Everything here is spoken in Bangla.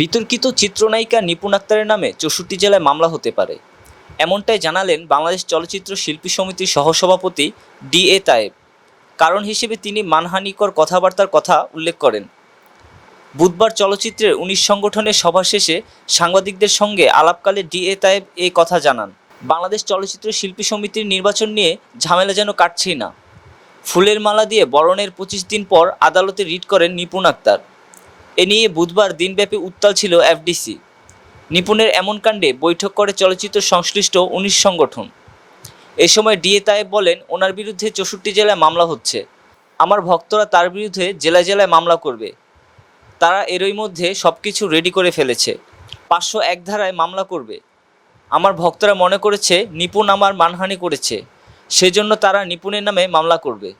বিতর্কিত চিত্রনায়িকা নিপুণ আক্তারের নামে চৌষট্টি জেলায় মামলা হতে পারে। এমনটাই জানালেন বাংলাদেশ চলচ্চিত্র শিল্পী সমিতির সহসভাপতি ডি এ তায়েব। কারণ হিসেবে তিনি মানহানিকর কথাবার্তার কথা উল্লেখ করেন। বুধবার চলচ্চিত্রের উনিশ সংগঠনের সভা শেষে সাংবাদিকদের সঙ্গে আলাপকালে ডি এ তায়েব এ কথা জানান, বাংলাদেশ চলচ্চিত্র শিল্পী সমিতির নির্বাচন নিয়ে ঝামেলা যেন কাটছেই না। ফুলের মালা দিয়ে বরণের পঁচিশ দিন পর আদালতে রিট করেন নিপুণ আক্তার। এ নিয়ে বুধবার দিনব্যাপী উত্তাল ছিল এফডিসি। নিপুণের এমন কাণ্ডে বৈঠক করে চলচ্চিত্র সংশ্লিষ্ট উনিশ সংগঠন। এ সময় ডিএ তায়েব বলেন, ওনার বিরুদ্ধে চৌষট্টি জেলায় মামলা হচ্ছে। আমার ভক্তরা তার বিরুদ্ধে জেলায় জেলায় মামলা করবে। তারা এরই মধ্যে সব কিছু রেডি করে ফেলেছে। পাঁচশো এক ধারায় মামলা করবে। আমার ভক্তরা মনে করেছে, নিপুণ আমার মানহানি করেছে। সেজন্য তারা নিপুণের নামে মামলা করবে।